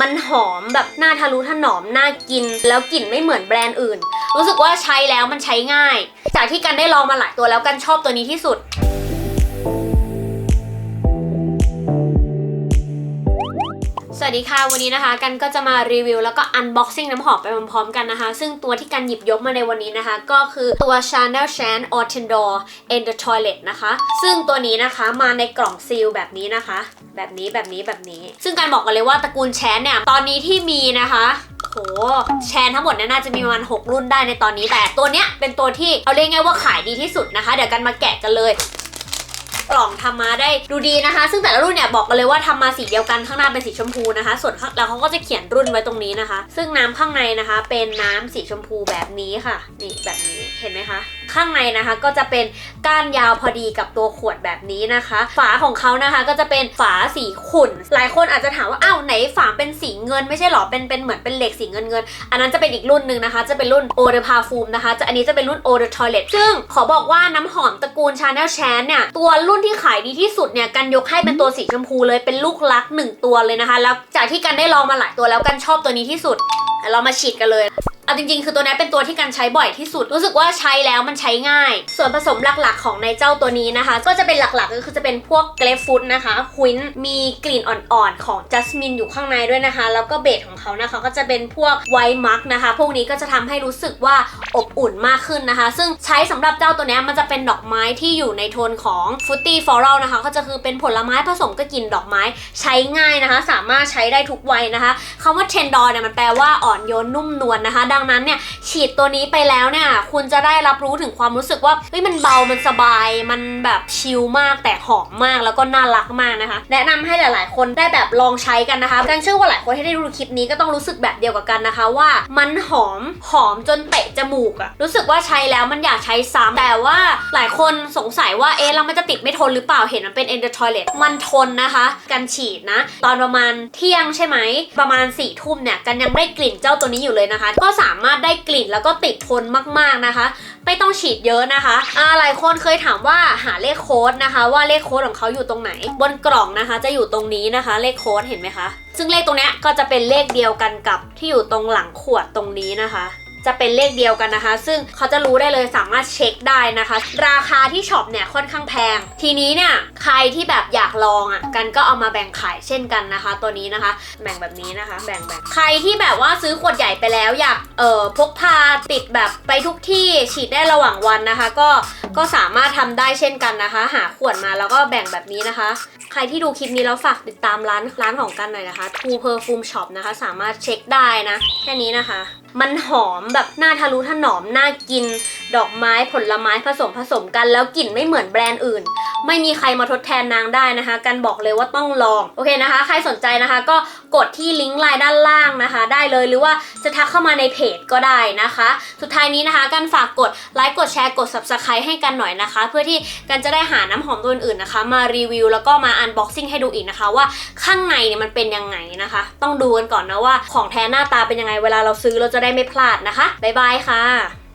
มันหอมแบบน่าทะลุถนอมน่ากิน แล้วกลิ่นไม่เหมือนแบรนด์อื่น รู้สึกว่าใช้แล้วมันใช้ง่าย จากที่กันได้ลองมาหลายตัวแล้วกันชอบตัวนี้ที่สุด วัสดีค่ะ วันนี้นะคะ กันก็จะมารีวิว แล้วก็อันบ็อกซิ่งน้ำหอมไปพร้อมๆกันนะคะ ซึ่งตัวที่กันหยิบยกมาในวันนี้นะคะ ก็คือตัว Chanel Chan a u t e n d o r in the Toilet นะคะ ซึ่งตัวนี้นะคะมาในกล่องซีลแบบนี้นะคะ แบบนี้แบบนี้แบบนี้ ซึ่งการบอกกันเลยว่าตระกูลแชนเนี่ยตอนนี้ที่มีนะคะโหแชนทั้งหมดเนี่ยน่าจะมีประมาณ 6 รุ่นได้ในตอนนี้ แต่ตัวเนี้ยเป็นตัวที่เอาเรียกง่ายว่าขายดีที่สุดนะคะ เดี๋ยวกันมาแกะกันเลย กล่องทำมาได้ดูดีนะคะ ซึ่งแต่ละรุ่นเนี่ยบอกกันเลยว่าทำมาสีเดียวกันข้างหน้าเป็นสีชมพูนะคะ ส่วนข้างแล้วเขาก็จะเขียนรุ่นไว้ตรงนี้นะคะ ซึ่งน้ำข้างในนะคะ เป็นน้ำสีชมพูแบบนี้ค่ะ นี่แบบนี้ ห็นไหมคะ ข้างในนะคะก็จะเป็นก้านยาวพอดีกับตัวขวดแบบนี้นะคะ ฝาของเขานะคะก็จะเป็นฝาสีขุ่น หลายคนอาจจะถามว่าอ้าวไหนฝาเป็นสีเงินไม่ใช่หรอเป็นเป็นเหมือนเป็นเหล็กสีเงินเงินอันนั้นจะเป็นอีกรุ่นหนึ่งนะคะ จะเป็นรุ่น o de Parfum นะคะจะอันนี้จะเป็นรุ่น o de Toilet ซึ่งขอบอกว่าน้ำหอมตระกูล Chanel Chan เนี่ยตัวรุ่นที่ขายดีที่สุดเนี่ยกันยกให้เป็นตัวสีชมพูเลยเป็นลูกรักหนึ่งตัวเลยนะคะ แล้วจากที่กันได้ลองมาหลายตัวแล้วกันชอบตัวนี้ที่สุดเรามาฉีดกันเลย เอาจริงๆ คือตัวนี้เป็นตัวที่กันใช้บ่อยที่สุด รู้สึกว่าใช้แล้วมันใช้ง่าย ส่วนผสมหลักๆ ของในเจ้าตัวนี้นะคะ ก็จะเป็นหลักๆ ก็คือจะเป็นพวกเกรฟฟูดนะคะควินมีกลิ่นอ่อนๆ ของจัสมินอยู่ข้างในด้วยนะคะ แล้วก็เบสของเขานะคะ ก็จะเป็นพวกไวมักนะคะ พวกนี้ก็จะทำให้รู้สึกว่าอบอุ่นมากขึ้นนะคะ ซึ่งใช้สำหรับเจ้าตัวนี้มันจะเป็นดอกไม้ที่อยู่ในโทนของฟุตตี้ฟลอรัลนะคะ ก็จะคือเป็นผลไม้ผสมกับกลิ่นดอกไม้ใช้ง่ายนะคะ สามารถใช้ได้ทุกวัยนะคะคำว่าเทนดอร์เนี่ยมันแปลว่าอ่อนโยนนุ่มนวลนะคะดังนั้นเนี่ยฉีดตัวนี้ไปแล้วเนี่ยคุณจะได้รับรู้ถึงความรู้สึกว่าเฮ้ยมันเบามันสบายมันแบบชิลมากแต่หอมมากแล้วก็น่ารักมากนะคะ แนะนำให้หลาย ๆ คนได้แบบลองใช้กันนะคะกันเชื่อว่าหลายคนที่ได้ดูคลิปนี้ก็ต้องรู้สึกแบบเดียวกับกันนะคะ ว่ามันหอมหอมจนเตะจมูกอะรู้สึกว่าใช้แล้วมันอยากใช้ซ้ำแต่ว่าหลายคนสงสัยว่าเอ๊ะแล้วมันจะติดไม่ทนหรือเปล่าเห็นมันเป็น Ender Toilet มันทนนะคะ กันฉีดนะ ตอนประมาณเที่ยงใช่ไหมประมาณ4ี่ทุ่มเนี่ยกันยังได้กลิ่นเจ้าตัวนี้อยู่เลยนะคะ ก็สาามารถได้กลิ่นแล้วก็ติดทนมากๆนะคะ ไม่ต้องฉีดเยอะนะคะอาหลายคนเคยถามว่าหาเลขโค้ดนะคะ ว่าเลขโค้ดของเขาอยู่ตรงไหน บนกล่องนะคะ จะอยู่ตรงนี้นะคะ เลขโค้ดเห็นไหมคะ ซึ่งเลขตรงนี้ก็จะเป็นเลขเดียวกันกับที่อยู่ตรงหลังขวดตรงนี้นะคะ จะเป็นเลขเดียวกันนะคะ ซึ่งเขาจะรู้ได้เลยสามารถเช็คได้นะคะ ราคาที่ช็อปเนี่ยค่อนข้างแพง ทีนี้เนี่ยใครที่แบบอยากลองอะกันก็เอามาแบ่งขายเช่นกันนะคะ ตัวนี้นะคะ แบ่งแบบนี้นะคะ แบ่งแบ่งใครที่แบบว่าซื้อขวดใหญ่ไปแล้วอยากเอ่อพกพาติดแบบไปทุกที่ฉีดได้ระหว่างวันนะคะ ก็ ก็สามารถทำได้เช่นกันนะคะ หาขวดมาแล้วก็แบ่งแบบนี้นะคะ ใครที่ดูคลิปนี้แล้วฝากติดตามร้านร้านของกันหน่อยนะคะ True Perfume Shop นะคะ สามารถเช็คได้นะ แค่นี้นะคะ มันหอมแบบน่าทะลุถนอมน่ากิน ดอกไม้ผลไม้ผสมผสมกันแล้วกลิ่นไม่เหมือนแบรนด์อื่นไม่มีใครมาทดแทนนางได้นะคะ กันบอกเลยว่าต้องลอง โอเคนะคะ ใครสนใจนะคะ ก็กดที่ลิงก์ไลน์ด้านล่างนะคะ ได้เลยหรือว่าจะทักเข้ามาในเพจก็ได้นะคะ สุดท้ายนี้นะคะ กันฝากกดไลค์กดแชร์กด subscribe ให้กันหน่อยนะคะ เพื่อที่กันจะได้หาน้ำหอมตัวอื่นๆนะคะ มารีวิวแล้วก็มาอันบ็อกซิ่งให้ดูอีกนะคะว่าข้างในเนี่ยมันเป็นยังไงนะคะ ต้องดูกันก่อนนะว่าของแท้หน้าตาเป็นยังไงเวลาเราซื้อเราจะได้ไม่พลาดนะคะบ๊ายบายค่ะ